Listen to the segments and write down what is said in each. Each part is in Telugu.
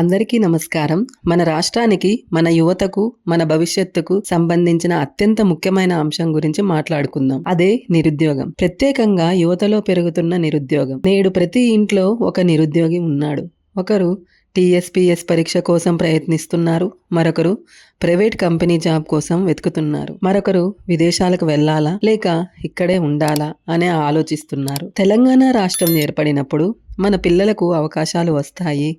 అందరికీ నమస్కారం. మన రాష్ట్రానికి మన యువతకు మన భవిష్యత్తుకు సంబంధించిన అత్యంత ముఖ్యమైన అంశం గురించి మాట్లాడుకుందాం. అదే నిరుద్యోగం. ప్రత్యేకంగా యువతలో పెరుగుతున్న నిరుద్యోగం. నేడు ప్రతి ఇంట్లో ఒక నిరుద్యోగి ఉన్నాడు. ఒకరు టీఎస్పీఎస్ పరీక్ష కోసం ప్రయత్నిస్తున్నారు. మరొకరు ప్రైవేట్ కంపెనీ జాబ్ కోసం వెతుకుతున్నారు. మరొకరు విదేశాలకు వెళ్ళాలా? లేక ఇక్కడే ఉండాలా? అనే ఆలోచిస్తున్నారు. తెలంగాణ రాష్ట్రం ఏర్పడినప్పుడు మన పిల్లలకు అవకాశాలు వస్తాయి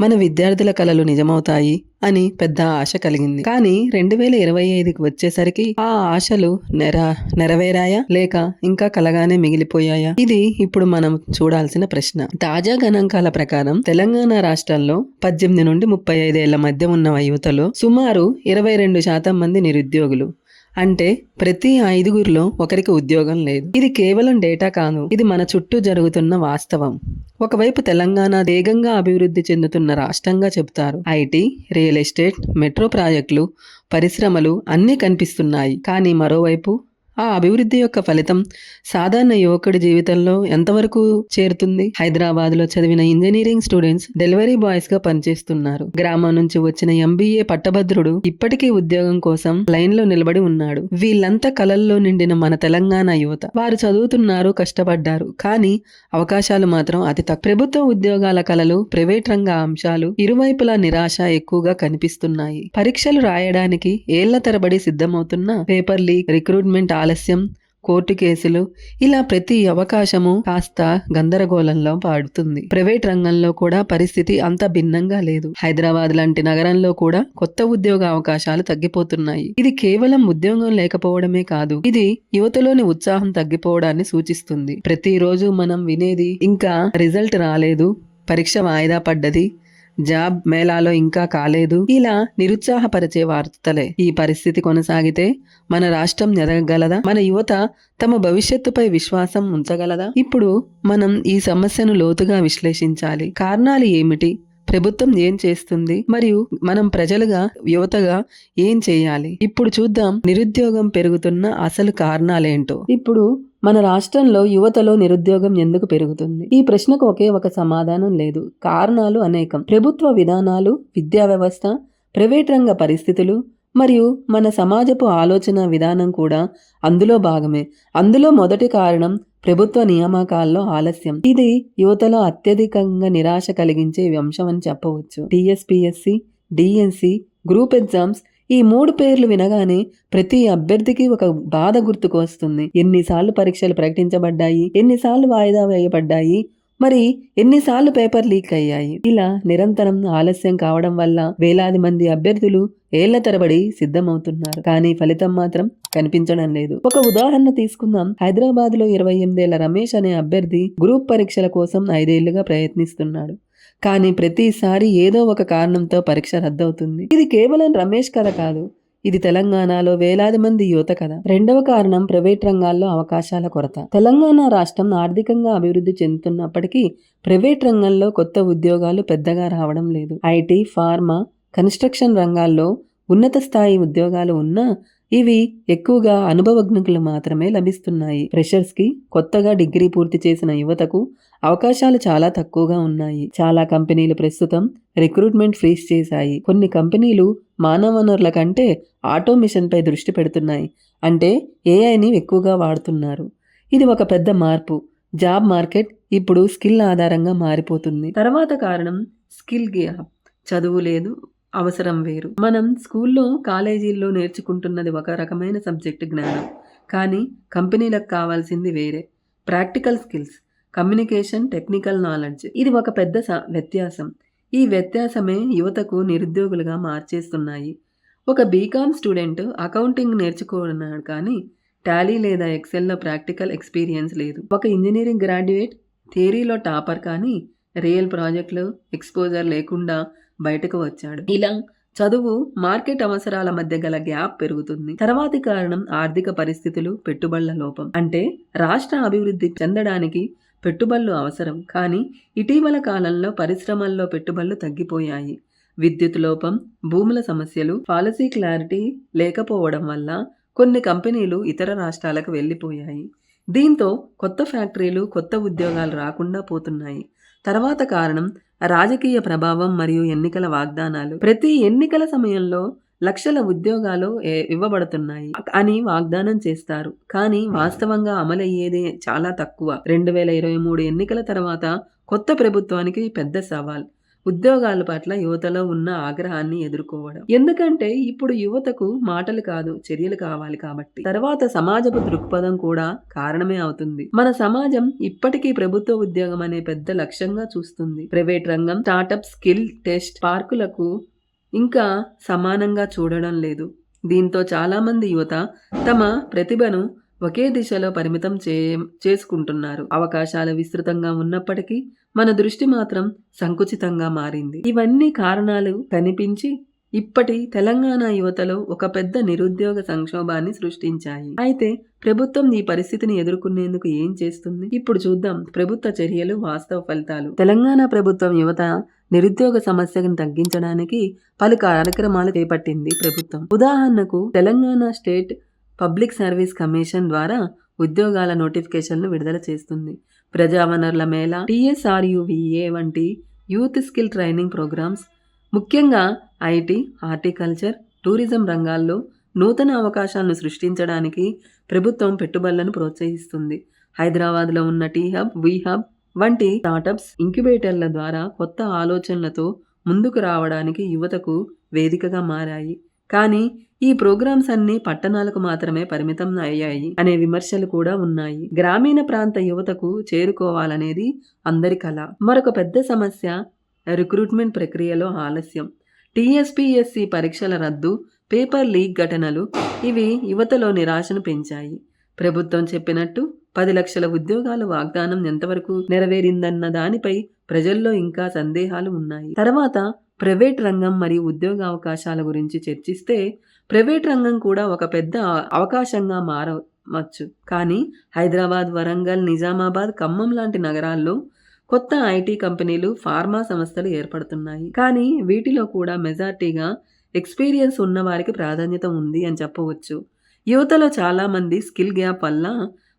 మన విద్యార్థుల కలలు నిజమవుతాయి అని పెద్ద ఆశ కలిగింది. కానీ రెండు వేల ఇరవై ఐదుకి వచ్చేసరికి ఆ ఆశలు నెర నెరవేరాయా? లేక ఇంకా కలగానే మిగిలిపోయాయా? ఇది ఇప్పుడు మనం చూడాల్సిన ప్రశ్న. తాజా గణాంకాల ప్రకారం తెలంగాణ రాష్ట్రంలో పద్దెనిమిది నుండి ముప్పై ఐదేళ్ళ మధ్య ఉన్న యువతలో సుమారు ఇరవై రెండు శాతం మంది నిరుద్యోగులు. అంటే ప్రతి ఐదుగురిలో ఒకరికి ఉద్యోగం లేదు. ఇది కేవలం డేటా కాదు ఇది మన చుట్టూ జరుగుతున్న వాస్తవం. ఒకవైపు తెలంగాణ వేగంగా అభివృద్ధి చెందుతున్న రాష్ట్రంగా చెబుతారు. ఐటీ రియల్ ఎస్టేట్ మెట్రో ప్రాజెక్టులు పరిశ్రమలు అన్నీ కనిపిస్తున్నాయి. కానీ మరోవైపు ఆ అభివృద్ధి యొక్క ఫలితం సాధారణ యువకుడి జీవితంలో ఎంతవరకు చేరుతుంది? హైదరాబాద్లో చదివిన ఇంజనీరింగ్ స్టూడెంట్స్ డెలివరీ బాయ్స్గా పనిచేస్తున్నారు. గ్రామం నుంచి వచ్చిన ఎంబీఏ పట్టభద్రుడు ఇప్పటికీ ఉద్యోగం కోసం లైన్లో నిలబడి ఉన్నాడు. వీళ్ళంతా కలల్లో నిండిన మన తెలంగాణ యువత. వారు చదువుతున్నారు కష్టపడ్డారు. కానీ అవకాశాలు మాత్రం అతి తక్కువ. ప్రభుత్వ ఉద్యోగాల కలలు ప్రైవేట్ రంగ అంశాలు ఇరువైపులా నిరాశ ఎక్కువగా కనిపిస్తున్నాయి. పరీక్షలు రాయడానికి ఏళ్ళ తరబడి సిద్ధమవుతున్న పేపర్ లీక్ రిక్రూట్మెంట్ ఆలస్యం కోర్టు కేసులు ఇలా ప్రతి అవకాశము కాస్త గందరగోళంలో పాడుతుంది. ప్రైవేట్ రంగంలో కూడా పరిస్థితి అంత భిన్నంగా లేదు. హైదరాబాద్ లాంటి నగరంలో కూడా కొత్త ఉద్యోగ అవకాశాలు తగ్గిపోతున్నాయి. ఇది కేవలం ఉద్యోగం లేకపోవడమే కాదు ఇది యువతలోని ఉత్సాహం తగ్గిపోవడాన్ని సూచిస్తుంది. ప్రతిరోజు మనం వినేది ఇంకా రిజల్ట్ రాలేదు పరీక్ష వాయిదా పడ్డది జాబ్ మేళాలో ఇంకా కాలేదు. ఇలా నిరుత్సాహపరిచే వార్తలే. ఈ పరిస్థితి కొనసాగితే మన రాష్ట్రం ఎదగగలదా మన యువత తమ భవిష్యత్తుపై విశ్వాసం ఉంచగలదా? ఇప్పుడు మనం ఈ సమస్యను లోతుగా విశ్లేషించాలి. కారణాలు ఏమిటి? ప్రభుత్వం ఏం చేస్తుంది? మరియు మనం ప్రజలుగా యువతగా ఏం చేయాలి? ఇప్పుడు చూద్దాం నిరుద్యోగం పెరుగుతున్న అసలు కారణాలేంటో. ఇప్పుడు మన రాష్ట్రంలో యువతలో నిరుద్యోగం ఎందుకు పెరుగుతుంది? ఈ ప్రశ్నకు ఒకే ఒక సమాధానం లేదు. కారణాలు అనేకం. ప్రభుత్వ విధానాలు విద్యా వ్యవస్థ ప్రైవేట్ రంగ పరిస్థితులు మరియు మన సమాజపు ఆలోచన విధానం కూడా అందులో భాగమే. అందులో మొదటి కారణం ప్రభుత్వ నియామకాల్లో ఆలస్యం. ఇది యువతలో అత్యధికంగా నిరాశ కలిగించే అంశం అని చెప్పవచ్చు. టీఎస్పీఎస్సి డిఎన్సి గ్రూప్ ఎగ్జామ్స్ ఈ మూడు పేర్లు వినగానే ప్రతి అభ్యర్థికి ఒక బాధ గుర్తుకు వస్తుంది. ఎన్నిసార్లు పరీక్షలు ప్రకటించబడ్డాయి? ఎన్నిసార్లు వాయిదా వేయబడ్డాయి? మరి ఎన్నిసార్లు పేపర్ లీక్ అయ్యాయి? ఇలా నిరంతరం ఆలస్యం కావడం వల్ల వేలాది మంది అభ్యర్థులు ఏళ్ళ తరబడి సిద్ధమవుతున్నారు. కానీ ఫలితం మాత్రం కనిపించడం లేదు. ఒక ఉదాహరణ తీసుకుందాం. హైదరాబాద్లో ఇరవై ఎనిమిదేళ్ళ రమేష్ అనే అభ్యర్థి గ్రూప్ పరీక్షల కోసం ఐదేళ్ళుగా ప్రయత్నిస్తున్నాడు. కానీ ప్రతిసారి ఏదో ఒక కారణంతో పరీక్ష రద్దవుతుంది. ఇది కేవలం రమేష్ కథ కాదు. ఇది తెలంగాణలో వేలాది మంది యువత కథ. రెండవ కారణం ప్రైవేట్ రంగాల్లో అవకాశాల కొరత. తెలంగాణ రాష్ట్రం ఆర్థికంగా అభివృద్ధి చెందుతున్నప్పటికీ ప్రైవేట్ రంగంలో కొత్త ఉద్యోగాలు పెద్దగా రావడం లేదు. ఐటీ ఫార్మా కన్స్ట్రక్షన్ రంగాల్లో ఉన్నత స్థాయి ఉద్యోగాలు ఉన్నా ఇవి ఎక్కువగా అనుభవజ్ఞులు మాత్రమే లభిస్తున్నాయి. ఫ్రెషర్స్కి కొత్తగా డిగ్రీ పూర్తి చేసిన యువతకు అవకాశాలు చాలా తక్కువగా ఉన్నాయి. చాలా కంపెనీలు ప్రస్తుతం రిక్రూట్మెంట్ ఫ్రీజ్ చేశాయి. కొన్ని కంపెనీలు మానవ వనరుల కంటే ఆటోమిషన్పై దృష్టి పెడుతున్నాయి. అంటే ఏఐని ఎక్కువగా వాడుతున్నారు. ఇది ఒక పెద్ద మార్పు. జాబ్ మార్కెట్ ఇప్పుడు స్కిల్ ఆధారంగా మారిపోతుంది. తర్వాత కారణం స్కిల్ గ్యాప్ చదువు లేదు అవసరం వేరు. మనం స్కూల్లో కాలేజీల్లో నేర్చుకుంటున్నది ఒక రకమైన సబ్జెక్ట్ జ్ఞానం. కానీ కంపెనీలకు కావాల్సింది వేరే. Practical skills communication technical knowledge. ఇది ఒక పెద్ద స- వ్యత్యాసం. ఈ వ్యత్యాసమే యువతకు నిరుద్యోగులుగా మార్చేస్తున్నాయి. ఒక బీకామ్ స్టూడెంట్ అకౌంటింగ్ నేర్చుకున్నాడు కానీ టాలీ లేదా ఎక్సెల్లో ప్రాక్టికల్ ఎక్స్పీరియన్స్ లేదు. ఒక ఇంజనీరింగ్ గ్రాడ్యుయేట్ థియరీలో టాపర్ కానీ రియల్ ప్రాజెక్టులు ఎక్స్పోజర్ లేకుండా బయటకు వచ్చాడు. ఇలా చదువు మార్కెట్ అవసరాల మధ్య గల గ్యాప్ పెరుగుతుంది. తర్వాతి కారణం ఆర్థిక పరిస్థితులు పెట్టుబడుల లోపం. అంటే రాష్ట్ర అభివృద్ధి చెందడానికి పెట్టుబడులు అవసరం. కానీ ఇటీవల కాలంలో పరిశ్రమల్లో పెట్టుబడులు తగ్గిపోయాయి. విద్యుత్ లోపం భూముల సమస్యలు పాలసీ క్లారిటీ లేకపోవడం వల్ల కొన్ని కంపెనీలు ఇతర రాష్ట్రాలకు వెళ్ళిపోయాయి. దీంతో కొత్త ఫ్యాక్టరీలు కొత్త ఉద్యోగాలు రాకుండా పోతున్నాయి. తర్వాత కారణం రాజకీయ ప్రభావం మరియు ఎన్నికల వాగ్దానాలు ప్రతి ఎన్నికల సమయంలో లక్షల ఉద్యోగాలు ఇవ్వబడుతున్నాయి అని వాగ్దానం చేస్తారు. కానీ వాస్తవంగా అమలయ్యేది చాలా తక్కువ. రెండు వేల ఇరవై మూడు ఎన్నికల తర్వాత కొత్త ప్రభుత్వానికి పెద్ద సవాల్. ఉద్యోగాల పట్ల యువతలో ఉన్న ఆగ్రహాన్ని ఎదుర్కోవడం. ఎందుకంటే ఇప్పుడు యువతకు మాటలు కాదు చర్యలు కావాలి కాబట్టి. తర్వాత సమాజపు దృక్పథం కూడా కారణమే అవుతుంది. మన సమాజం ఇప్పటికీ ప్రభుత్వ ఉద్యోగం అనే పెద్ద లక్ష్యంగా చూస్తుంది. ప్రైవేట్ రంగం స్టార్టప్ స్కిల్ టెస్ట్ పార్కులకు ఇంకా సమానంగా చూడడం లేదు. దీంతో చాలామంది యువత తమ ప్రతిభను ఒకే దిశలో పరిమితం చే చేసుకుంటున్నారు. అవకాశాలు విస్తృతంగా ఉన్నప్పటికీ మన దృష్టి మాత్రం సంకుచితంగా మారింది. ఇవన్నీ కారణాలు కనిపించి ఇప్పటి తెలంగాణ యువతలో ఒక పెద్ద నిరుద్యోగ సంక్షోభాన్ని సృష్టించాయి. అయితే ప్రభుత్వం ఈ పరిస్థితిని ఎదుర్కొనేందుకు ఏం చేస్తుంది? ఇప్పుడు చూద్దాం ప్రభుత్వ చర్యలు వాస్తవ ఫలితాలు. తెలంగాణ ప్రభుత్వం యువత నిరుద్యోగ సమస్యను తగ్గించడానికి పలు కార్యక్రమాలు చేపట్టింది ప్రభుత్వం. ఉదాహరణకు Telangana state public service commission ద్వారా ఉద్యోగాల నోటిఫికేషన్లు విడుదల చేస్తుంది. ప్రజావనరుల మేళ టీఎస్ఆర్యువిఏ వంటి యూత్ స్కిల్ ట్రైనింగ్ ప్రోగ్రామ్స్ ముఖ్యంగా ఐటీ హార్టికల్చర్ టూరిజం రంగాల్లో నూతన అవకాశాలను సృష్టించడానికి ప్రభుత్వం పెట్టుబడులను ప్రోత్సహిస్తుంది. హైదరాబాద్లో ఉన్న టీ హబ్ వి హబ్ వంటి స్టార్టప్స్ ఇంక్యుబేటర్ల ద్వారా కొత్త ఆలోచనలతో ముందుకు రావడానికి యువతకు వేదికగా మారాయి. కానీ ఈ ప్రోగ్రామ్స్ అన్ని పట్టణాలకు మాత్రమే పరిమితం అయ్యాయి అనే విమర్శలు కూడా ఉన్నాయి. గ్రామీణ ప్రాంత యువతకు చేరుకోవాలనేది అందరి కళ మరొక పెద్ద సమస్య రిక్రూట్మెంట్ ప్రక్రియలో ఆలస్యం. టీఎస్పీఎస్సి పరీక్షల రద్దు పేపర్ లీక్ ఘటనలు ఇవి యువతలో నిరాశను పెంచాయి. ప్రభుత్వం చెప్పినట్టు పది లక్షల ఉద్యోగాల వాగ్దానం ఎంతవరకు నెరవేరిందన్న దానిపై ప్రజల్లో ఇంకా సందేహాలు ఉన్నాయి. తర్వాత ప్రైవేట్ రంగం మరియు ఉద్యోగ అవకాశాల గురించి చర్చిస్తే ప్రైవేట్ రంగం కూడా ఒక పెద్ద అవకాశంగా మారవచ్చు. కానీ హైదరాబాద్ వరంగల్ నిజామాబాద్ ఖమ్మం లాంటి నగరాల్లో కొత్త ఐటీ కంపెనీలు ఫార్మా సంస్థలు ఏర్పడుతున్నాయి. కానీ వీటిలో కూడా మెజార్టీగా ఎక్స్పీరియన్స్ ఉన్న వారికి ప్రాధాన్యత ఉంది అని చెప్పవచ్చు. యువతలో చాలామంది స్కిల్ గ్యాప్ వల్ల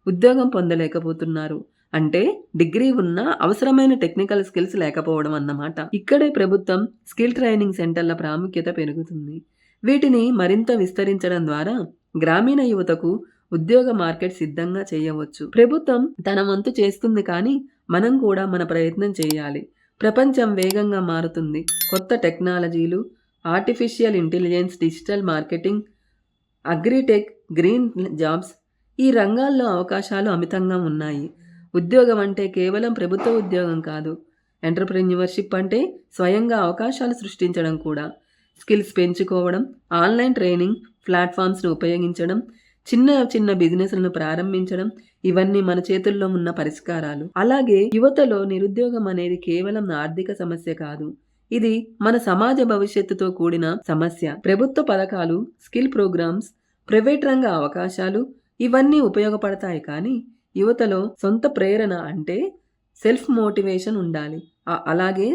ఉద్యోగం పొందలేకపోతున్నారు. అంటే డిగ్రీ ఉన్న అవసరమైన టెక్నికల్ స్కిల్స్ లేకపోవడం అన్నమాట. ఇక్కడే ప్రభుత్వం స్కిల్ ట్రైనింగ్ సెంటర్ల ప్రాముఖ్యత పెరుగుతుంది. వీటిని మరింత విస్తరించడం ద్వారా గ్రామీణ యువతకు ఉద్యోగ మార్కెట్ సిద్ధంగా చేయవచ్చు. ప్రభుత్వం తన వంతు చేస్తుంది కానీ మనం కూడా మన ప్రయత్నం చేయాలి. ప్రపంచం వేగంగా మారుతుంది. కొత్త టెక్నాలజీలు artificial intelligence digital marketing agritech green jobs ఈ రంగాల్లో అవకాశాలు అమితంగా ఉన్నాయి. ఉద్యోగం అంటే కేవలం ప్రభుత్వ ఉద్యోగం కాదు. ఎంటర్ప్రెన్యూవర్షిప్ అంటే స్వయంగా అవకాశాలు సృష్టించడం కూడా. స్కిల్స్ పెంచుకోవడం ఆన్లైన్ ట్రైనింగ్ ప్లాట్ఫామ్స్ను ఉపయోగించడం చిన్న చిన్న బిజినెస్లను ప్రారంభించడం ఇవన్నీ మన చేతుల్లో ఉన్న పరిష్కారాలు. అలాగే యువతలో నిరుద్యోగం అనేది కేవలం ఆర్థిక సమస్య కాదు. ఇది మన సమాజ భవిష్యత్తుతో కూడిన సమస్య. ప్రభుత్వ పథకాలు స్కిల్ ప్రోగ్రామ్స్ ప్రైవేట్ రంగ అవకాశాలు ఇవన్నీ ఉపయోగపడతాయి కానీ యువతలో సొంత ప్రేరణ అంటే సెల్ఫ్ మోటివేషన్ ఉండాలి. అలాగే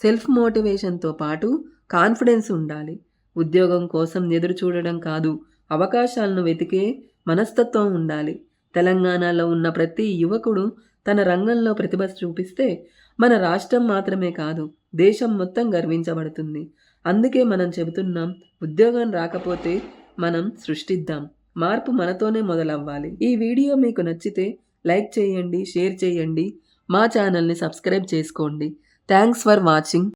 సెల్ఫ్ మోటివేషన్తో పాటు కాన్ఫిడెన్స్ ఉండాలి. ఉద్యోగం కోసం ఎదురు చూడడం కాదు అవకాశాలను వెతికే మనస్తత్వం ఉండాలి. తెలంగాణలో ఉన్న ప్రతి యువకుడు తన రంగంలో ప్రతిభ చూపిస్తే మన రాష్ట్రం మాత్రమే కాదు దేశం మొత్తం గర్వించబడుతుంది. అందుకే మనం చెబుతున్నాం ఉద్యోగం రాకపోతే మనం సృష్టిద్దాం. మార్పు మనతోనే మొదలవ్వాలి. ఈ వీడియో మీకు నచ్చితే లైక్ చేయండి షేర్ చేయండి. మా ఛానల్ని సబ్స్క్రైబ్ చేసుకోండి. Thanks for watching